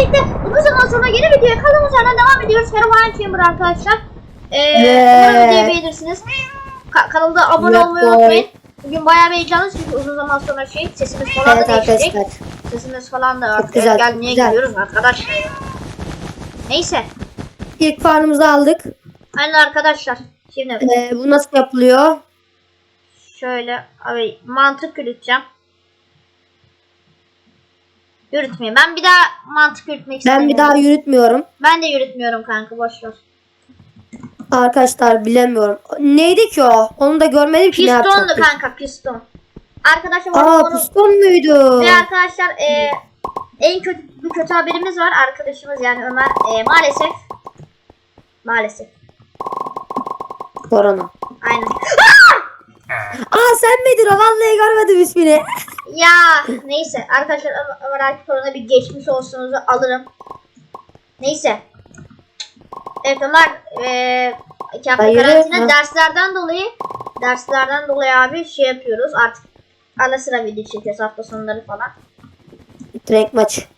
birlikte uzun zaman sonra yeni videoya kaldığımız yerden devam ediyoruz. Herobrine Chamber arkadaşlar. Ee, umarım videoyu beğenirsiniz. Ka- kanalda abone Yeah, olmayı boy. unutmayın. Bugün bayağı bir heyecanlıyız çünkü uzun zaman sonra şey sesimiz falan Evet da değişecek. arkadaşlar. Sesimiz falan da artık güzel, gel niye güzel. gidiyoruz arkadaşlar. Neyse. İlk farmımızı aldık. Aynen arkadaşlar. Şimdi Ee, bu nasıl yapılıyor? şöyle abi mantık yürüteceğim. Yürütmeyeyim. Ben bir daha mantık yürütmek Ben istemiyorum. bir daha yürütmüyorum. Ben de yürütmüyorum kanka boş ver. Arkadaşlar bilemiyorum. Neydi ki o? Onu da görmedim ki ne Pistondu yapacaktık. kanka piston. Arkadaşlar Aa onu, piston muydu? ve arkadaşlar e, en kötü bir kötü haberimiz var. Arkadaşımız yani Ömer e, maalesef maalesef Korona. aynen. Aa sen miydin o? Vallahi görmedim ismini. Ya neyse arkadaşlar Akif Korona bir geçmiş olsunuzu alırım. Neyse. Evet Ömer e, iki hafta Hayır, karantina ha. derslerden dolayı derslerden dolayı abi şey yapıyoruz artık ara sıra video çekiyoruz hafta sonları falan. Renk maç.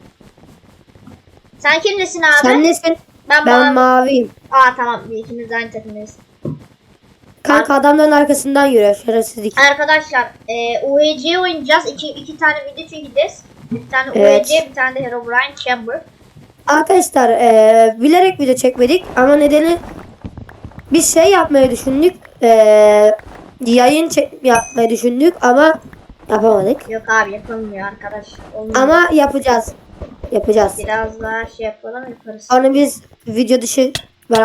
Sen kimdesin abi? Sen nesin? ben, Ben ben maviyim. Aa tamam ikimiz aynı takımdayız. Kanka adamların arkasından yürüyor. Şerefsizlik. Arkadaşlar e, UEC oynayacağız. İki, iki tane video çekeceğiz. Bir tane Evet. UEC bir tane de Herobrine Chamber. Arkadaşlar eee, bilerek video çekmedik ama nedeni biz şey yapmayı düşündük. Eee, yayın çek yapmayı düşündük ama yapamadık. Yok abi yapılmıyor arkadaş. Olmuyor. Ama yapacağız. Yapacağız. Biraz daha şey yapalım yaparız. Onu biz video dışı a,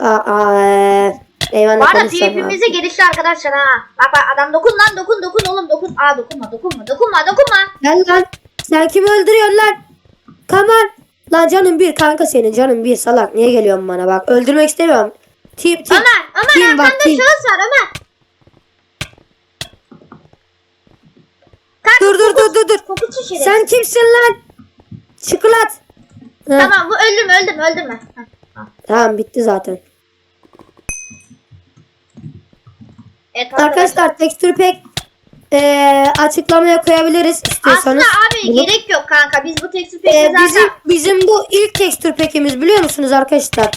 a, a, eyvallah Bu arada. PvP'mize gelişti arkadaşlar ha. Bak bak adam dokun lan dokun dokun oğlum dokun. Aa dokunma dokunma dokunma dokunma. Gel lan. Sen kimi öldürüyorsun lan? Kamal. Lan canım bir kanka senin canım bir salak. Niye geliyorsun bana bak. Öldürmek istemiyorum. Tip tip. Ömer Ömer bak, arkanda kim? şahıs var Ömer. Kanka, Dur dur dur dur dur. Sen kimsin lan? Çikolat. Tamam bu öldürme öldürme. Heh, al. Tamam bitti zaten. Evet Arkadaşlar tekstür pek eee, açıklamaya koyabiliriz Aslında istiyorsanız. abi Bunu- gerek yok kanka. Biz bu tekstür Eee, peki zaten... bizim bizim bu ilk tekstür pekimiz biliyor musunuz arkadaşlar? Ya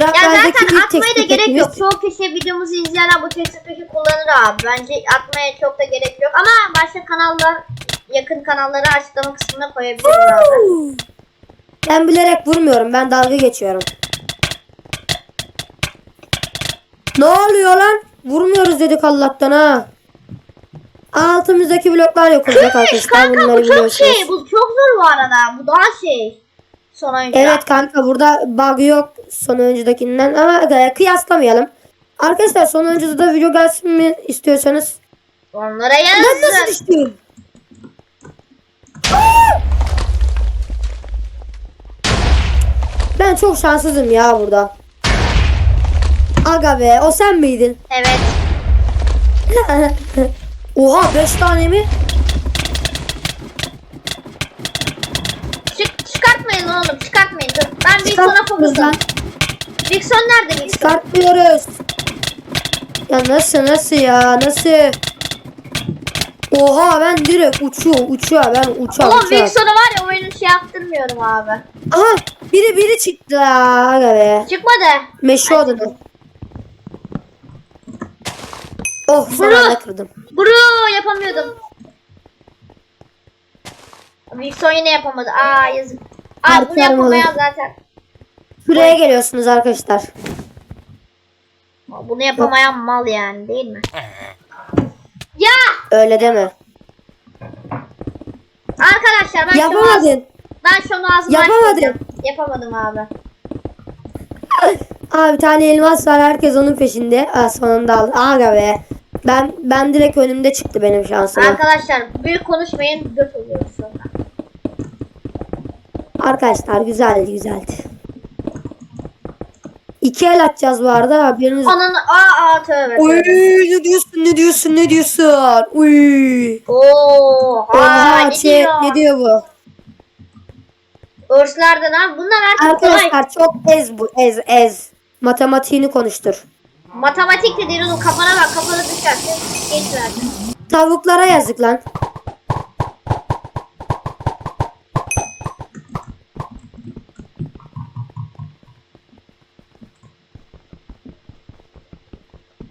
Craft'lardaki zaten ilk atmaya da gerek pekimiz. yok. Çoğu kişi videomuzu izleyenler bu tekstür peki kullanır abi. Bence atmaya çok da gerek yok. Ama başka kanallar, yakın kanalları açıklama kısmına koyabiliriz abi. Ben bilerek vurmuyorum. Ben dalga geçiyorum. Ne oluyor lan? Vurmuyoruz dedik Allah'tan ha. Altımızdaki bloklar yok olacak arkadaşlar. kanka Bunları bu çok biliyorsunuz. şey. Bu çok zor bu arada. Bu daha şey. Son oyuncu. Evet kanka burada bug yok son oyuncudakinden ama e, kıyaslamayalım. Arkadaşlar son oyuncuda da video gelsin mi istiyorsanız. Onlara Ben nasıl düştüm? Ben çok şanssızım ya burada. Aga be o sen miydin? Evet. Oha 5 tane mi? Çık, çıkartmayın oğlum. Çıkartmayın. Dur. Ben Çıkartmıyoruz fokusum. Wilson nerede Wilson? Çıkartmıyoruz. Ya nasıl nasıl ya nasıl? Oha ben direkt uçuyor uçuyor ben uçuyor Oğlum uçuyor. Wilson'u var ya oyunu şey yaptırmıyorum abi. Aha biri biri çıktı ya, aga be. Çıkmadı. Meşe odada. Oh son Bro. anda kırdım. Bro yapamıyordum. Wilson yine yapamadı. Aa yazık. Aa bunu yapamayan zaten. Buraya geliyorsunuz arkadaşlar. Bunu yapamayan mal yani değil mi? Ya Öyle deme. arkadaşlar ben Yapamadın. ben şu an ağzımı Yapamadın. Yapamadım abi. Aa bir tane elmas var herkes onun peşinde. Aa sonunda aldı. Aga be. Ben ben direkt önümde çıktı benim şansıma. Arkadaşlar büyük konuşmayın göt oluyoruz sonra. Arkadaşlar güzeldi güzeldi. İki el atacağız bu arada haberiniz. Onun aa aa tövbe. Tövbe. ne diyorsun ne diyorsun ne diyorsun? Uy. Oo, ha, ne şey, diyor? ne diyor bu? Örslerden ha bunlar artık kolay. Arkadaşlar çok ez bu ez ez. Matematiğini konuştur. Matematik de dedin o kafana bak kafana düşer. Geç zaten. Tavuklara yazık lan.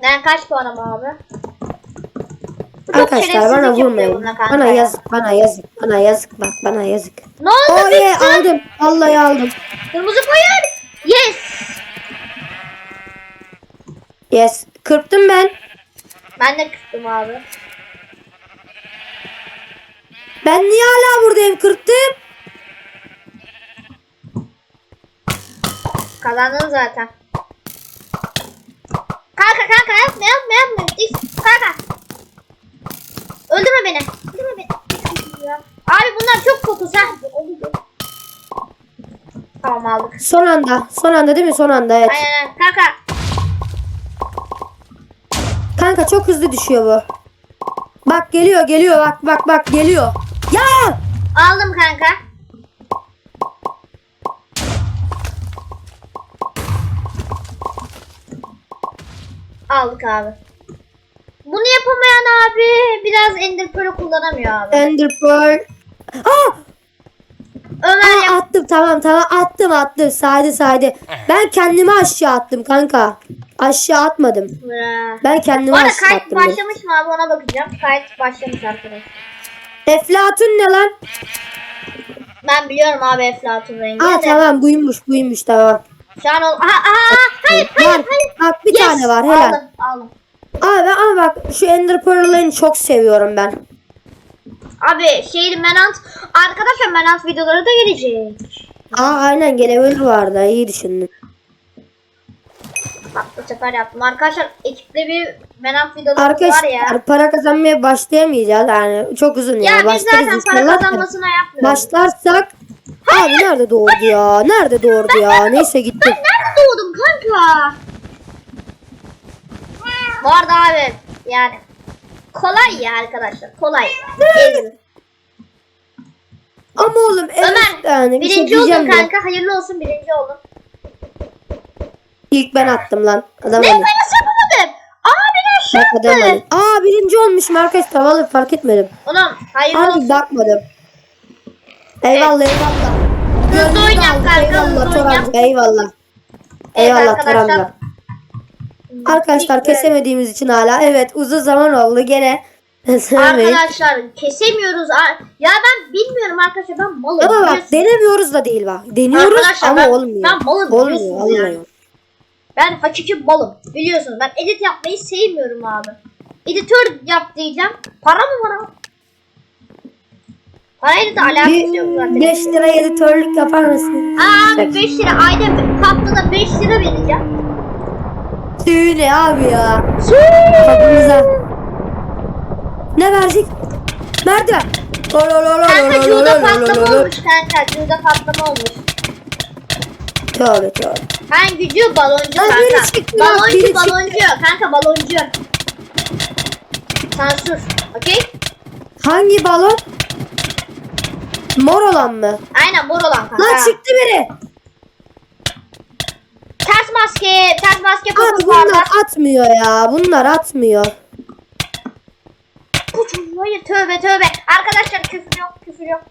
Ben kaç puanım abi? Arkadaşlar bana vurmayın. Bana yazık, bana yazık, bana yazık bak, bana yazık. Ne oldu? Oh, yeah, aldım. Vallahi aldım. Kırmızı koyar. Yes. Kırptım ben. Ben de kırdım abi. Ben niye hala buradayım? Kırptım. Kazandın zaten. Kanka kanka yapma yapma yapma. Kanka. Öldürme beni. Öldürme beni. Abi bunlar çok koku sen. Tamam aldık. Son anda. Son anda değil mi? Son anda evet. Aynen. Kanka. Kanka çok hızlı düşüyor bu. Bak geliyor geliyor bak bak bak geliyor. Ya! Aldım kanka. Aldık abi. Bunu yapamayan abi biraz Ender Pearl kullanamıyor abi. Ender Pearl. Aa! Ömer Aa, attım tamam tamam attım attım. Sade sade. Ben kendimi aşağı attım kanka. Aşağı atmadım. Bra. Ben kendimi aşağı kayıt attım. başlamış mı abi ona bakacağım. Kayıt başlamış arkadaşlar. Eflatun ne lan? Ben biliyorum abi Eflatun rengi Aa de. tamam buymuş buymuş tamam. Şu an ol. Aha, aha, hayır hayır Var. hayır. Bak bir Yes, tane var helal. Aldım aldım. Abi ama bak şu Ender Pearl'larını çok seviyorum ben. Abi şey Menant arkadaşlar Menant videoları da gelecek. Aa aynen gelebilir vardı iyi düşündün. Bak bu sefer yaptım. Arkadaşlar ekipte bir Menant videoları var Arkadaşlar ya. para kazanmaya başlayamayacağız yani çok uzun Ya yani biz başlarız zaten para inşallah da. kazanmasına yapmıyoruz. Başlarsak Abi nerede doğurdu ya? Nerede doğurdu ya? Neyse gitti. Ben nerede doğdum kanka? Bu arada abi yani kolay ya arkadaşlar kolay. Ezin. Ama oğlum evet Ömer yani bir şey birinci oldun diyeceğim de. kanka hayırlı olsun birinci oldun. İlk ben attım lan. Adam Ne ben nasıl yapamadım? Abi ben şu Bak adam. Aa birinci olmuşum arkadaşlar. Vallahi fark etmedim. Oğlum hayırlı Abi olsun. bakmadım. Eyvallah eyvallah. Hızlı oyun yap kanka hızlı Eyvallah. Torancı eyvallah. Evet Eyvallah arkadaşlar. Torancı. Arkadaşlar kesemediğimiz için hala evet uzun zaman oldu gene. Kesemeyiz. Arkadaşlar kesemiyoruz. Ar- Ya ben bilmiyorum arkadaşlar ben malım. Ama bak biliyorsunuz. denemiyoruz da değil bak. Deniyoruz Arkadaşlar ama ben- olmuyor. ben malım olmuyor, biliyorsunuz olmuyor. Ben hakiki malım. Biliyorsunuz ben edit yapmayı sevmiyorum abi. Editör yap diyeceğim. Para mı abi? Parayla da alakası yok zaten. 5 lira editörlük yapar mısın? Aa abi 5 lira ayda haftada 5 lira vereceğim. Ne abi ya? Kapımıza. Ne verecek? Merdiven. Kanka Cuda patlama olmuş kanka. Cuda patlama olmuş. Tövbe tövbe. Ben gücü baloncu biri kanka. çıktı baloncu baloncu. Kanka baloncu. Sansür. Okey? Hangi balon? Mor olan mı? Aynen mor olan kanka. Lan çıktı biri. Ters maske. Ters maske Abi bunlar atmıyor ya. Bunlar atmıyor. Hayır tövbe tövbe. Arkadaşlar küfür yok küfür yok.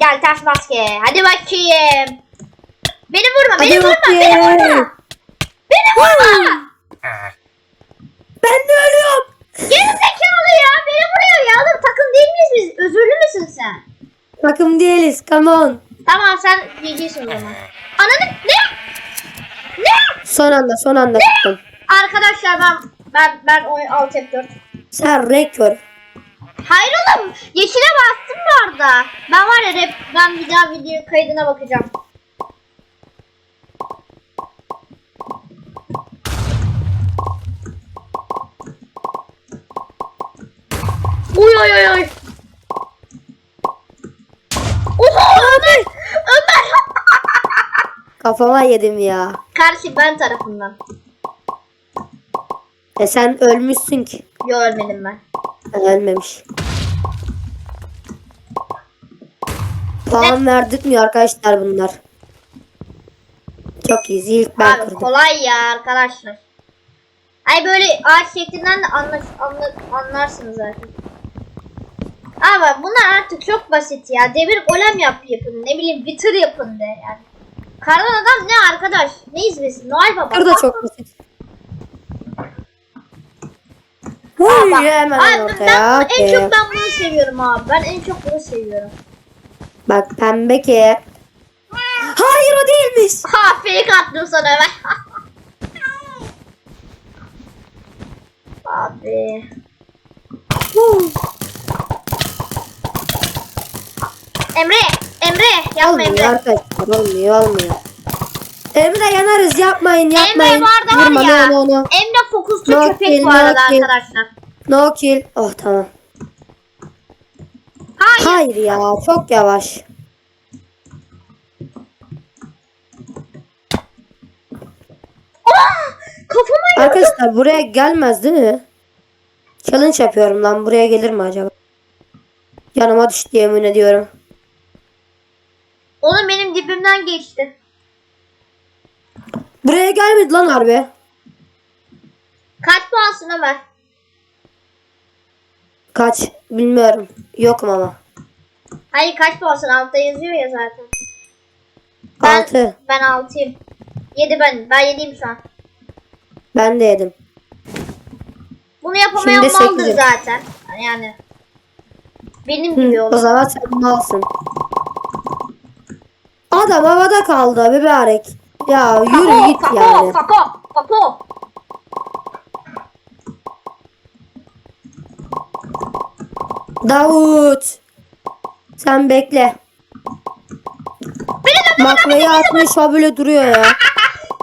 Gel ters maske. Hadi bakayım. Beni vurma beni Hadi vurma beni vurma. Beni vurma. Ben de ölüyorum. Geri zekalı ya beni vuruyor ya. Oğlum takım değil miyiz biz? Özürlü müsün sen? Takım değiliz. Come on. Tamam sen GG'sin o zaman. Ananı ne? Ne? Son anda son anda tuttum. Arkadaşlar ben ben ben oyun alt F4. Sen renk kör. Hayır oğlum yeşile bastım bu arada. Ben var ya rap ben bir daha video kaydına bakacağım. Oy oy oy oy. Oha Ömer! Ömer! Kafama yedim ya. Karşı ben tarafından. E sen ölmüşsün ki. Yo ölmedim ben. Ben ölmemiş. Puan verdirtmiyor arkadaşlar bunlar. Çok iyi. İlk ben Abi kırdım. kolay ya arkadaşlar. Ay böyle ağaç şeklinden de anla, anla, anlarsınız zaten. Ama bunlar artık çok basit ya. Demir golem yap yapın. Ne bileyim Wither yapın de yani. Kardan adam ne arkadaş? Ne izlesin? Noel Baba. Burada çok basit. Huy, hemen Abi ortaya. ben, en Okey. çok ben bunu seviyorum abi. Ben en çok bunu seviyorum. Bak pembe ki. Hayır o değilmiş. Ha fake attım sana ben. Abi. Emre, Emre, yapma olmuyor Emre. arkadaşlar olmuyor olmuyor. Emre yanarız yapmayın yapmayın. Emre vardı var Vurma, ya. no. Emre fokuslu No köpek kill, bu no arada kill. arkadaşlar. No kill. Oh tamam. Hayır. Ya çok yavaş. Kafama. Arkadaşlar buraya gelmez değil mi? Challenge yapıyorum lan buraya gelir mi acaba? Yanıma düştü yemin ediyorum. Onun benim dibimden geçti. Buraya gelmedi lan harbi. Kaç puansın Ömer? Kaç bilmiyorum. Yokum ama. Hayır kaç puansın? Altta yazıyor ya zaten. Ben, Altı. Ben altıyım. Yedi ben. Ben yediyim şu an. Ben de yedim. Bunu yapamayan Şimdi maldır sekizim. zaten. Yani. Benim gibi Hı, o olur. zaman sen malsın. Adam havada kaldı mübarek. Ya yürü git Kako, yani. Kako, kako. Davut. Sen bekle. Makroyu atmış o böyle duruyor ya.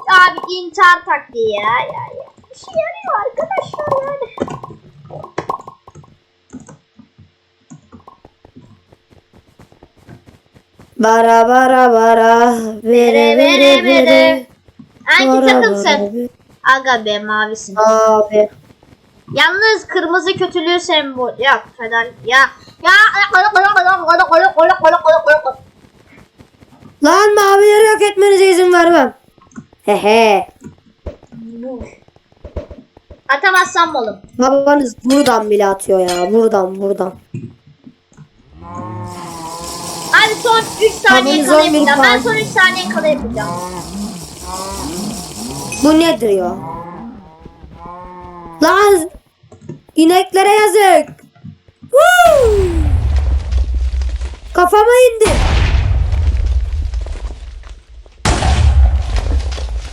Abi intihar taktiği ya. ya, ya. Bir şey yarıyor arkadaşlar yani. Bara bara bara. Vere vere vere. Hangi takımsın? Aga be mavisin. Abi. Yalnız kırmızı kötülüğü sembol. Ya fedal. Ya. Ya. Lan mavileri yok etmenize izin vermem. Hehe. Atamazsam oğlum. Babanız buradan bile atıyor ya. Buradan buradan. Abi son 3 saniye Babanız kala 11 yapacağım. Ben puan. son 3 saniye kala yapacağım. Bu nedir ya? Lan ineklere yazık. Woo! Kafama indi.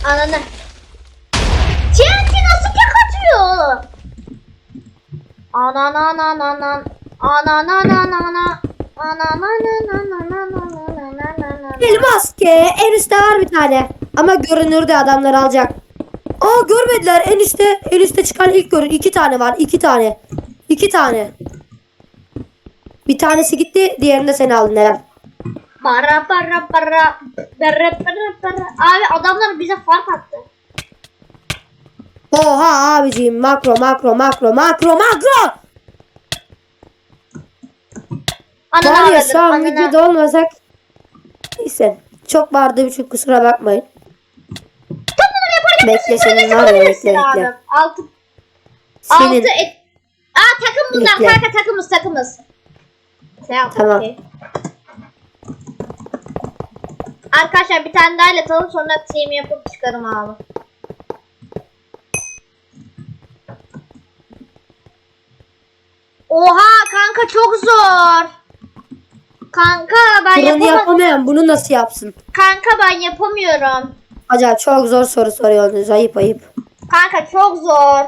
Ananı. TNT nasıl tek atıyor oğlum? Anan anan anan. Anan anan anan. Anan anan anan anan anan. Deli maske. En üstte var bir tane. Ama görünürdü adamlar alacak. Aa görmediler en üstte en üstte çıkan ilk görün. iki tane var iki tane. iki tane. Bir tanesi gitti diğerini de sen aldın Eren. Para para para. Para para para. Abi adamlar bize fark attı. Oha abiciğim makro makro makro makro makro. Var ya şu an videoda olmasak. Neyse. Çok bağırdığım için kusura bakmayın. Bekle bir senin var ya, bekle, bekle. Altı. Senin. Altı et. Aa takım bunlar kanka takımız takımız. Tamam. Tamam. okey. Arkadaşlar bir tane daha atalım sonra team yapıp çıkarım abi. Oha kanka çok zor. Kanka ben Bunu yapamam. yapamayan bunu nasıl yapsın? Kanka ben yapamıyorum. Acaba çok zor soru soruyorsunuz. Ayıp ayıp. Kanka çok zor.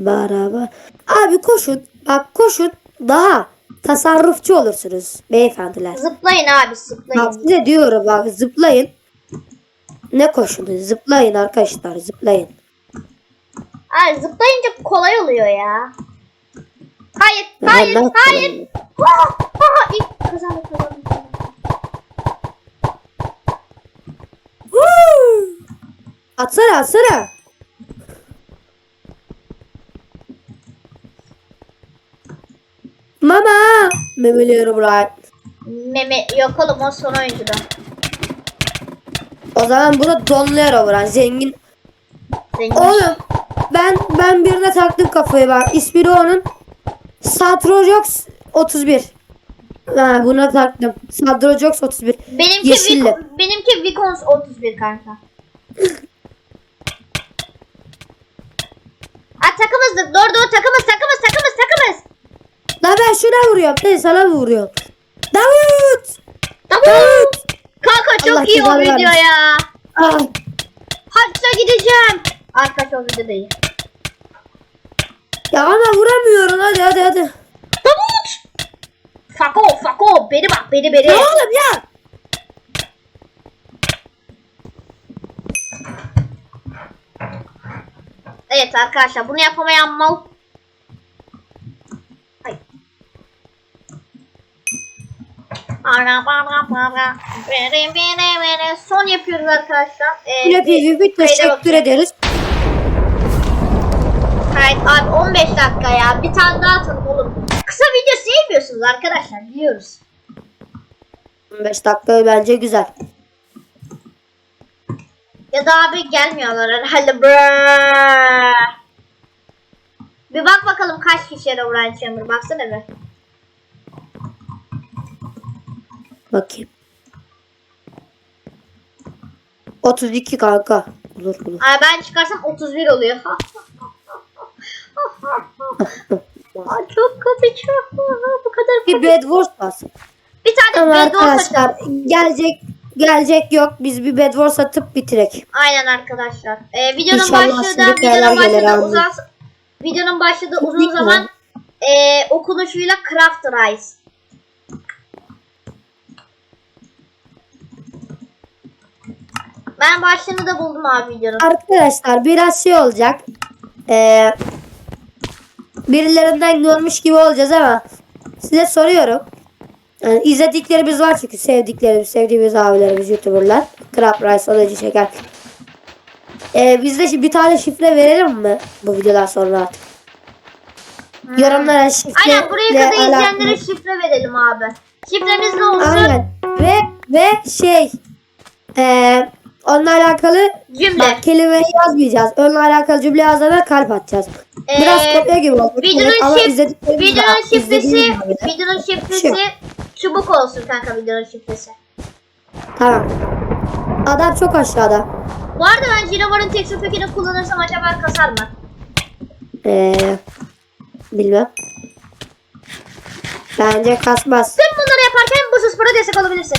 Beraber. Abi koşun. Bak koşun. Daha tasarrufçu olursunuz beyefendiler. Zıplayın abi Bak zıplayın. size diyorum bak zıplayın. Ne koşunuz? Zıplayın arkadaşlar zıplayın. Abi zıplayınca kolay oluyor ya. Hayır, Ya hayır, ben hayır. Ha, ha, ilk kazandık. Woo! Atsana atsana. Memeli Herobrine. Meme yok oğlum o son oyuncuda. O zaman bu da Donlu Herobrine. Zengin. Zengin. Oğlum ben ben birine taktım kafayı bak. İsmini onun. Satrojox 31. Ha, buna taktım. Sadrojox 31. Benimki Yeşilli. Vic benimki Vicons 31 kanka. Aa takımızdık. Doğru doğru takımız ben şuna vuruyorum. Ben sana vuruyorum? Davut! Davut. Kanka çok Allah iyi o video vermesin. ya. Ah, gideceğim. Arkadaşlar o video değil. ya ama vuramıyorum. Hadi hadi hadi. Davut. Fako fako beni bak beni beni. Ya oğlum ya. Evet arkadaşlar bunu yapamayan mal. Ara bara bara. Bere bere bere. Son yapıyoruz arkadaşlar. Ee, Yine PvP teşekkür ederiz. Kayıt abi 15 dakika ya. Bir tane daha atalım oğlum. Kısa video sevmiyorsunuz arkadaşlar biliyoruz. 15 dakika bence güzel. Ya da abi gelmiyorlar herhalde. Bir bak bakalım kaç kişiye Uğrayan Chamber. Baksana bir. Bakayım. 32 kanka. Olur olur. Ay ben çıkarsam 31 oluyor. Ay çok kötü çok. Bu kadar Bir kötü. Bed Wars bas. Bir tane Ama Bed Wars arkadaşlar açalım. gelecek gelecek yok. Biz bir Bed Wars atıp bitirek. Aynen arkadaşlar. Ee, videonun İnşallah sürü videonun abi. uzun videonun başlığı uzun zaman e, okunuşuyla Craft Rice. Ben başlığını da buldum abi videonun. Arkadaşlar biraz şey olacak. Ee, birilerinden görmüş gibi olacağız ama size soruyorum. Yani izlediklerimiz var çünkü sevdiklerimiz, sevdiğimiz abilerimiz, youtuberlar. Crab Rice, Alıcı Şeker. Ee, biz de bir tane şifre verelim mi bu videodan sonra artık? Yorumlara şifre Aynen buraya kadar izleyenlere şifre verelim abi. Şifremiz ne olsun? Aynen. Ve ve şey ee, onunla alakalı Cümle. bak kelimeyi yazmayacağız. Onunla alakalı cümle yazana kalp atacağız. Biraz Ee, kopya gibi oldu. Videonun, ama şif- videonun şifresi videonun şifresi çubuk olsun kanka videonun şifresi. Tamam. Adam çok aşağıda. Bu arada ben Cinavar'ın texture pack'ini kullanırsam acaba kasar mı? Ee, bilmem. Bence kasmaz. Tüm bunları yaparken bu spora destek olabilirsin.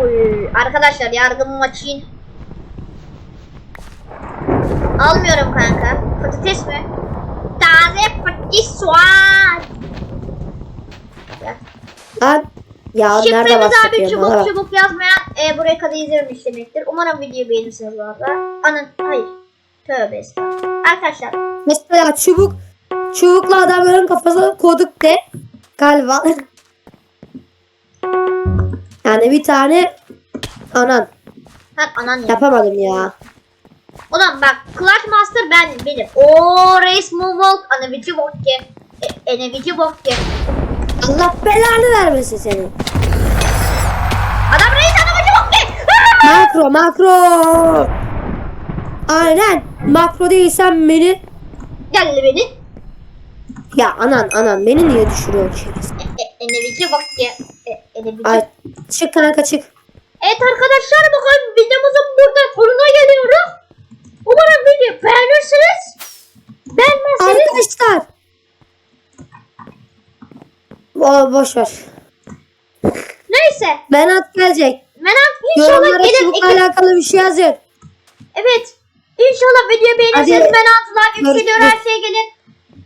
Oy, arkadaşlar yargımı açayım. Almıyorum kanka. Patates mi? Taze patates soğan. Ya. Lan ya nerede Şifremiz abi çubuk Bana çubuk yazmayan e, buraya kadar izlememiş demektir. Umarım videoyu beğenirsiniz bu arada. Anın hayır. Tövbe estağfurullah. Arkadaşlar Mesela çubuk çubukla adamların kafasına koduk de galiba. yani bir tane anan ha, anan ya. yapamadım ya. Ulan bak Clutch Master ben benim. Oo Race Moonwalk Anavici Bokke. E, Enevici Bokke. Allah belanı vermesin seni. Adam Race Anavici Bokke. Makro makro. Aynen. Makro değilsen beni. Geldi beni. Ya anan anan beni niye düşürüyorsun şerefsiz? E, e, Enevici Bokke. E, Enevici. Ay çık kanka çık. Evet arkadaşlar bakalım videomuzun burada sonuna geliyoruz. Umarım videoyu beğenirsiniz. Beğenmezseniz Arkadaşlar. O boş ver. neyse. Benat gelecek. Merak inşallah Yorumlara gelin. çubukla alakalı bir şey yazın. Evet. İnşallah videoyu beğenirseniz Hadi. ben atlar yükseliyor her şeye gelin.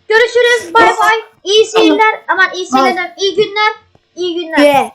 Görüşürüz. Bay bay. İyi seyirler. Aman iyi seyirler. İyi günler. İyi günler. Ye.